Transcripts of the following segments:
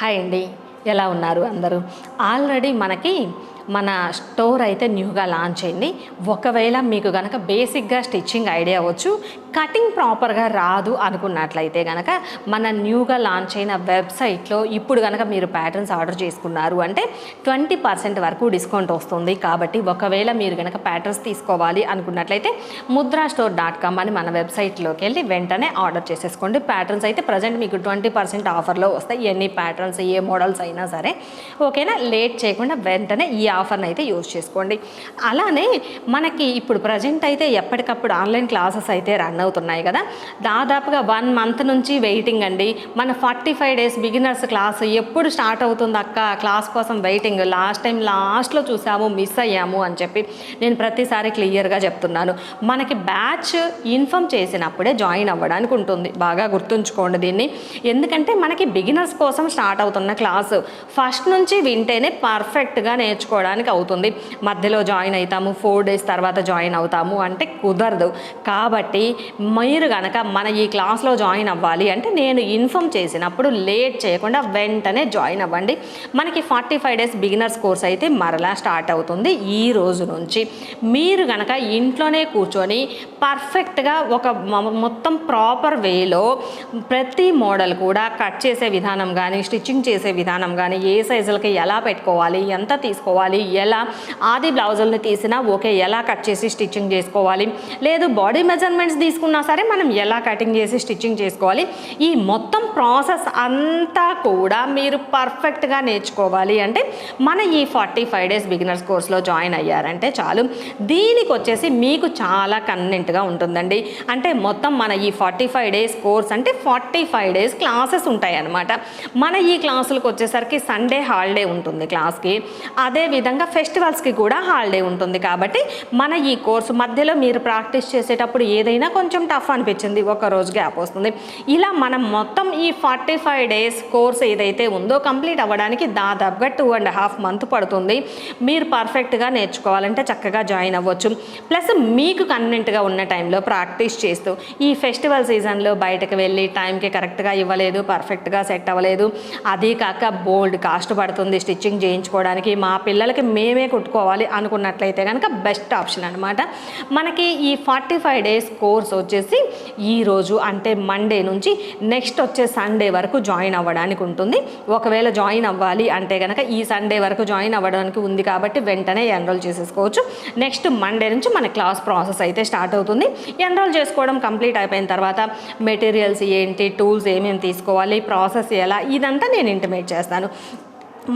Hi అండి. ఎలా ఉన్నారు అందరూ? ఆల్రెడీ మనకి మన స్టోర్ అయితే న్యూగా లాంచ్ అయింది. ఒకవేళ మీకు గనక బేసిక్గా స్టిచ్చింగ్ ఐడియా వచ్చు కటింగ్ ప్రాపర్గా రాదు అనుకున్నట్లయితే గనక మన న్యూగా లాంచ్ అయిన వెబ్సైట్లో ఇప్పుడు గనక మీరు ప్యాటర్న్స్ ఆర్డర్ చేసుకున్నారు అంటే ట్వంటీ పర్సెంట్ వరకు డిస్కౌంట్ వస్తుంది. కాబట్టి ఒకవేళ మీరు గనక ప్యాటర్న్స్ తీసుకోవాలి అనుకున్నట్లయితే ముద్రా స్టోర్ డాట్ కామ్ అని మన వెబ్సైట్లోకి వెళ్ళి వెంటనే ఆర్డర్ చేసేసుకోండి. ప్యాటర్న్స్ అయితే ప్రజెంట్ మీకు ట్వంటీ పర్సెంట్ ఆఫర్లో వస్తాయి. ఎన్ని ప్యాటర్న్స్ ఏ మోడల్స్ అయినా సరే. ఓకేనా? లేట్ చేయకుండా వెంటనే ఈ ఆఫర్ని అయితే యూజ్ చేసుకోండి. అలానే మనకి ఇప్పుడు ప్రజెంట్ అయితే ఎప్పటికప్పుడు ఆన్లైన్ క్లాసెస్ అయితే రన్ అవుతున్నాయి కదా. దాదాపుగా వన్ మంత్ నుంచి వెయిటింగ్ అండి. మన forty five days beginners class ఎప్పుడు స్టార్ట్ అవుతుంది అక్క? క్లాస్ కోసం వెయిటింగ్. లాస్ట్ టైం లాస్ట్లో చూసాము మిస్ అయ్యాము అని చెప్పి నేను ప్రతిసారి క్లియర్గా చెప్తున్నాను. మనకి బ్యాచ్ ఇన్ఫామ్ చేసినప్పుడే జాయిన్ అవ్వడానికి ఉంటుంది. బాగా గుర్తుంచుకోండి దీన్ని. ఎందుకంటే మనకి బిగినర్స్ కోసం స్టార్ట్ అవుతున్న క్లాసు ఫస్ట్ నుంచి వింటేనే పర్ఫెక్ట్గా నేర్చుకోవడానికి అవుతుంది. మధ్యలో జాయిన్ అవుతాము ఫోర్ డేస్ తర్వాత జాయిన్ అవుతాము అంటే కుదరదు. కాబట్టి మీరు కనుక మన ఈ క్లాస్లో జాయిన్ అవ్వాలి అంటే నేను ఇన్ఫామ్ చేసినప్పుడు లేట్ చేయకుండా వెంటనే జాయిన్ అవ్వండి. మనకి forty five days beginners course అయితే మరలా స్టార్ట్ అవుతుంది ఈ రోజు నుంచి. మీరు కనుక ఇంట్లోనే కూర్చొని పర్ఫెక్ట్గా ఒక మొత్తం ప్రాపర్ వేలో ప్రతి మోడల్ కూడా కట్ చేసే విధానం కానీ స్టిచ్చింగ్ చేసే విధానం కానీ ఏ సైజులకి ఎలా పెట్టుకోవాలి ఎంత తీసుకోవాలి ఎలా ఆది బ్లౌజులను తీసినా ఓకే ఎలా కట్ చేసి స్టిచ్చింగ్ చేసుకోవాలి లేదు బాడీ మెజర్మెంట్స్ తీసుకున్నా సరే మనం ఎలా కటింగ్ చేసి స్టిచ్చింగ్ చేసుకోవాలి ఈ మొత్తం ప్రాసెస్ అంతా కూడా మీరు పర్ఫెక్ట్గా నేర్చుకోవాలి. అంటే మన ఈ ఫార్టీ ఫైవ్ డేస్ బిగినర్స్ కోర్స్లో జాయిన్ అయ్యారంటే చాలు. దీనికి వచ్చేసి మీకు చాలా కన్వెంట్గా ఉంటుందండి. అంటే మొత్తం మన ఈ ఫార్టీ ఫైవ్ డేస్ కోర్స్ అంటే ఫార్టీ ఫైవ్ డేస్ క్లాసెస్ ఉంటాయి అన్నమాట మన ఈ క్లాసులకు వచ్చేసరికి సండే హాలిడే ఉంటుంది క్లాస్కి. అదే విధంగా ఫెస్టివల్స్కి కూడా హాలిడే ఉంటుంది కాబట్టి మన ఈ కోర్సు మధ్యలో మీరు ప్రాక్టీస్ చేసేటప్పుడు ఏదైనా కొంచెం టఫ్ అనిపించింది ఒక రోజు గ్యాప్ వస్తుంది. ఇలా మనం మొత్తం ఈ ఫార్టీ ఫైవ్ డేస్ కోర్స్ ఏదైతే ఉందో కంప్లీట్ అవ్వడానికి దాదాపుగా టూ అండ్ హాఫ్ మంత్ పడుతుంది. మీరు పర్ఫెక్ట్గా నేర్చుకోవాలంటే చక్కగా జాయిన్ అవ్వచ్చు. ప్లస్ మీకు కన్వెంట్గా ఉన్న టైంలో ప్రాక్టీస్ చేస్తూ ఈ ఫెస్టివల్ సీజన్లో బయటకు వెళ్ళి టైంకి కరెక్ట్గా ఇవ్వలేదు పర్ఫెక్ట్గా సెట్ అవ్వలేదు. అదీ కాక బోల్డ్ కాస్ట్ పడుతుంది స్టిచ్చింగ్ చేయించుకోవడానికి. మా పిల్లలకి మేమే కుట్టుకోవాలి అనుకున్నట్లయితే కనుక బెస్ట్ ఆప్షన్ అనమాట మనకి ఈ ఫార్టీ ఫైవ్ డేస్ కోర్స్ వచ్చేసి ఈరోజు అంటే మండే నుంచి నెక్స్ట్ వచ్చే సండే వరకు జాయిన్ అవ్వడానికి ఉంటుంది. ఒకవేళ జాయిన్ అవ్వాలి అంటే కనుక ఈ సండే వరకు జాయిన్ అవ్వడానికి ఉంది కాబట్టి వెంటనే ఎన్రోల్ చేసేసుకోవచ్చు. నెక్స్ట్ మండే నుంచి మన క్లాస్ ప్రాసెస్ అయితే స్టార్ట్ అవుతుంది. ఎన్రోల్ చేసుకోవడం కంప్లీట్ అయిపోయిన తర్వాత మెటీరియల్స్ ఏంటి టూల్స్ ఏమేమి తీసుకోవాలి ప్రాసెస్ ఎలా ఇదంతా నేను ఇంటిమేట్ చేస్తాను.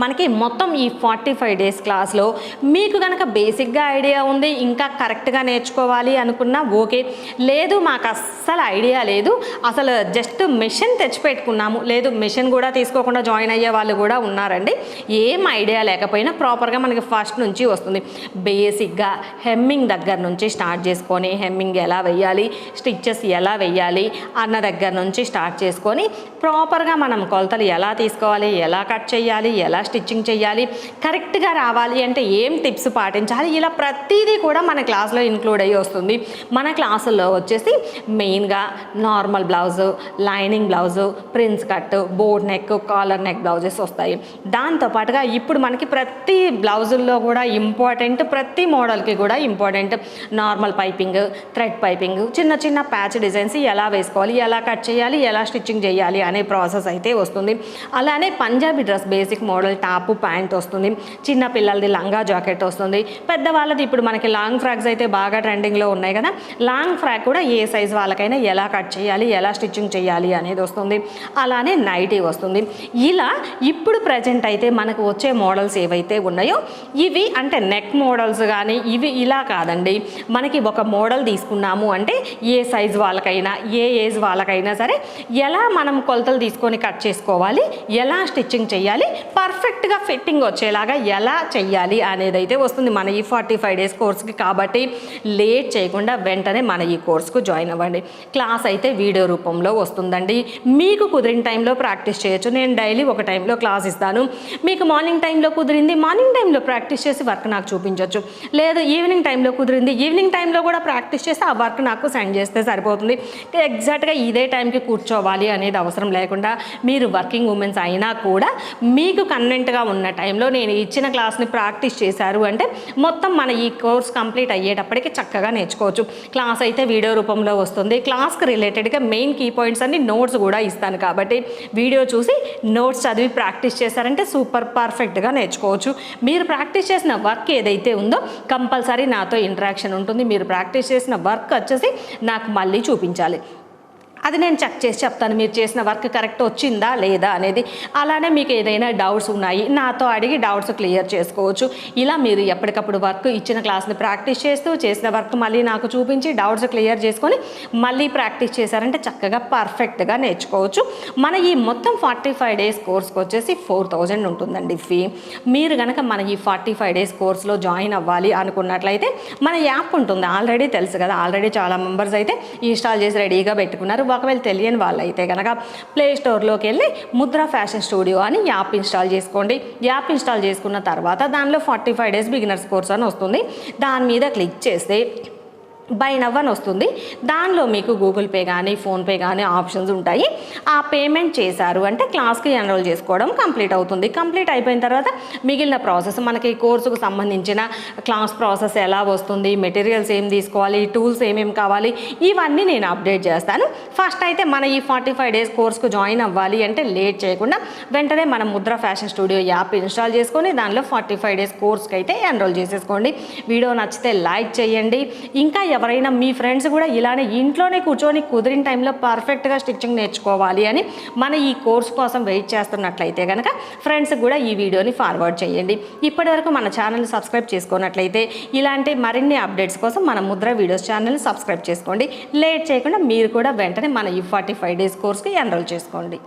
మనకి మొత్తం ఈ ఫార్టీ ఫైవ్ డేస్ క్లాస్లో మీకు కనుక బేసిక్గా ఐడియా ఉంది ఇంకా కరెక్ట్గా నేర్చుకోవాలి అనుకున్నా ఓకే. లేదు మాకు అస్సలు ఐడియా లేదు. అసలు జస్ట్ మిషన్ తెచ్చిపెట్టుకున్నాము. లేదు మిషన్ కూడా తీసుకోకుండా జాయిన్ అయ్యే వాళ్ళు కూడా ఉన్నారండి. ఏం ఐడియా లేకపోయినా ప్రాపర్గా మనకి ఫస్ట్ నుంచి వస్తుంది. బేసిక్గా హెమ్మింగ్ దగ్గర నుంచి స్టార్ట్ చేసుకొని హెమ్మింగ్ ఎలా వెయ్యాలి స్టిచ్చెస్ ఎలా వెయ్యాలి అన్న దగ్గర నుంచి స్టార్ట్ చేసుకొని ప్రాపర్గా మనం కొలతలు ఎలా తీసుకోవాలి ఎలా కట్ చేయాలి ఎలా స్టిచ్చింగ్ చేయాలి కరెక్ట్గా రావాలి అంటే ఏం టిప్స్ పాటించాలి? ఇలా ప్రతిదీ కూడా మన క్లాస్లో ఇంక్లూడ్ అయ్యి వస్తుంది. మన క్లాసుల్లో వచ్చేసి మెయిన్గా normal blouse lining blouse prince cut boat neck collar neck blouses వస్తాయి. దాంతోపాటుగా ఇప్పుడు మనకి ప్రతి బ్లౌజుల్లో కూడా ఇంపార్టెంట్ ప్రతి మోడల్కి కూడా important normal piping thread piping చిన్న చిన్న ప్యాచ్ డిజైన్స్ ఎలా వేసుకోవాలి ఎలా కట్ చేయాలి ఎలా స్టిచ్చింగ్ చేయాలి అనే ప్రాసెస్ అయితే వస్తుంది. అలానే Punjabi dress basic model top pant వస్తుంది చిన్న పిల్లలది లంగా జాకెట్ వస్తుంది. పెద్దవాళ్ళది ఇప్పుడు మనకి లాంగ్ ఫ్రాక్స్ అయితే బాగా ట్రెండింగ్లో ఉన్నాయి కదా. లాంగ్ ఫ్రాక్ కూడా ఏ సైజ్ వాళ్ళకైనా ఎలా కట్ చేయాలి ఎలా స్టిచ్చింగ్ చేయాలి అనేది వస్తుంది. అలానే నైటీ వస్తుంది. ఇలా ఇప్పుడు ప్రజెంట్ అయితే మనకు వచ్చే మోడల్స్ ఏవైతే ఉన్నాయో ఇవి అంటే నెక్ మోడల్స్ కానీ ఇవి ఇలా కాదండి. మనకి ఒక మోడల్ తీసుకున్నాము అంటే ఏ సైజ్ వాళ్ళకైనా ఏ ఏజ్ వాళ్ళకైనా సరే ఎలా మనం కొలతలు తీసుకొని కట్ చేసుకోవాలి ఎలా స్టిచ్చింగ్ చేయాలి పర్ఫెక్ట్ పర్ఫెక్ట్గా ఫిట్టింగ్ వచ్చేలాగా ఎలా చెయ్యాలి అనేది అయితే వస్తుంది. మన ఈ ఫార్టీ ఫైవ్ డేస్ కోర్స్కి కాబట్టి లేట్ చేయకుండా వెంటనే మన ఈ కోర్స్కు జాయిన్ అవ్వండి. క్లాస్ అయితే వీడియో రూపంలో వస్తుందండి. మీకు కుదిరిన టైంలో ప్రాక్టీస్ చేయొచ్చు. నేను డైలీ ఒక టైంలో క్లాస్ ఇస్తాను. మీకు మార్నింగ్ టైంలో కుదిరింది మార్నింగ్ టైంలో ప్రాక్టీస్ చేసి వర్క్ నాకు చూపించవచ్చు లేదు ఈవినింగ్ టైంలో కుదిరింది ఈవినింగ్ టైంలో కూడా ప్రాక్టీస్ చేసి ఆ వర్క్ నాకు సెండ్ చేస్తే సరిపోతుంది. ఎగ్జాక్ట్గా ఇదే టైంకి కూర్చోవాలి అనేది అవసరం లేకుండా మీరు వర్కింగ్ ఉమెన్స్ అయినా కూడా మీకు కన్వెంట్గా ఉన్న టైంలో నేను ఇచ్చిన క్లాస్ని ప్రాక్టీస్ చేశారు అంటే మొత్తం మన ఈ కోర్స్ కంప్లీట్ అయ్యేటప్పటికి చక్కగా నేర్చుకోవచ్చు. క్లాస్ అయితే వీడియో రూపంలో వస్తుంది. క్లాస్కి రిలేటెడ్గా మెయిన్ కీ పాయింట్స్ అన్ని నోట్స్ కూడా ఇస్తాను కాబట్టి వీడియో చూసి నోట్స్ చదివి ప్రాక్టీస్ చేశారంటే సూపర్ పర్ఫెక్ట్గా నేర్చుకోవచ్చు. మీరు ప్రాక్టీస్ చేసిన వర్క్ ఏదైతే ఉందో కంపల్సరీ నాతో ఇంటరాక్షన్ ఉంటుంది. మీరు ప్రాక్టీస్ చేసిన వర్క్ వచ్చేసి నాకు మళ్ళీ చూపించాలి. అది నేను చెక్ చేసి చెప్తాను మీరు చేసిన వర్క్ కరెక్ట్ వచ్చిందా లేదా అనేది. అలానే మీకు ఏదైనా డౌట్స్ ఉన్నాయి నాతో అడిగి డౌట్స్ క్లియర్ చేసుకోవచ్చు. ఇలా మీరు ఎప్పటికప్పుడు వర్క్ ఇచ్చిన క్లాస్ని ప్రాక్టీస్ చేస్తూ చేసిన వర్క్ మళ్ళీ నాకు చూపించి డౌట్స్ క్లియర్ చేసుకొని మళ్ళీ ప్రాక్టీస్ చేశారంటే చక్కగా పర్ఫెక్ట్గా నేర్చుకోవచ్చు. మన ఈ మొత్తం ఫార్టీ ఫైవ్ డేస్ కోర్స్కి వచ్చేసి ఫోర్ థౌజండ్ ఉంటుందండి ఫీ మీరు కనుక మన ఈ ఫార్టీ ఫైవ్ డేస్ కోర్స్లో జాయిన్ అవ్వాలి అనుకున్నట్లయితే మన యాప్ ఉంటుంది. ఆల్రెడీ తెలుసు కదా ఆల్రెడీ చాలా మెంబర్స్ అయితే ఇన్స్టాల్ చేసి రెడీగా పెట్టుకున్నారు. ఒకవేళ తెలియని వాళ్ళైతే కనుక ప్లే స్టోర్లోకి వెళ్ళి ముద్ర ఫ్యాషన్ స్టూడియో అని యాప్ ఇన్స్టాల్ చేసుకోండి. యాప్ ఇన్స్టాల్ చేసుకున్న తర్వాత దానిలో forty five days beginners course అని వస్తుంది. దాని మీద క్లిక్ చేస్తే బై నవ్ అని వస్తుంది. దానిలో మీకు గూగుల్ పే కానీ ఫోన్పే కానీ ఆప్షన్స్ ఉంటాయి. ఆ పేమెంట్ చేశారు అంటే క్లాస్కి ఎన్రోల్ చేసుకోవడం కంప్లీట్ అవుతుంది. కంప్లీట్ అయిపోయిన తర్వాత మిగిలిన ప్రాసెస్ మనకి ఈ కోర్సుకు సంబంధించిన క్లాస్ ప్రాసెస్ ఎలా వస్తుంది మెటీరియల్స్ ఏం తీసుకోవాలి టూల్స్ ఏమేమి కావాలి ఇవన్నీ నేను అప్డేట్ చేస్తాను. ఫస్ట్ అయితే మన ఈ ఫార్టీ ఫైవ్ డేస్ కోర్స్కు జాయిన్ అవ్వాలి అంటే లేట్ చేయకుండా వెంటనే మన Mudra fashion studio app install చేసుకొని దానిలో ఫార్టీ ఫైవ్ డేస్ కోర్స్కి అయితే ఎన్రోల్ చేసేసుకోండి. వీడియో నచ్చితే లైక్ చేయండి. ఇంకా ఎవరైనా మీ ఫ్రెండ్స్ కూడా ఇలానే ఇంట్లోనే కూర్చొని కుదిరిన టైంలో పర్ఫెక్ట్గా స్టిచ్చింగ్ నేర్చుకోవాలి అని మన ఈ కోర్స్ కోసం వెయిట్ చేస్తున్నట్లయితే కనుక ఫ్రెండ్స్ కూడా ఈ వీడియోని ఫార్వర్డ్ చేయండి. ఇప్పటివరకు మన ఛానల్ సబ్స్క్రైబ్ చేసుకున్నట్లయితే ఇలాంటి మరిన్ని అప్డేట్స్ కోసం మన ముద్ర వీడియోస్ ఛానల్ సబ్స్క్రైబ్ చేసుకోండి. లేట్ చేయకుండా మీరు కూడా వెంటనే మన ఈ ఫార్టీ ఫైవ్ డేస్ కోర్స్కి ఎన్రోల్ చేసుకోండి.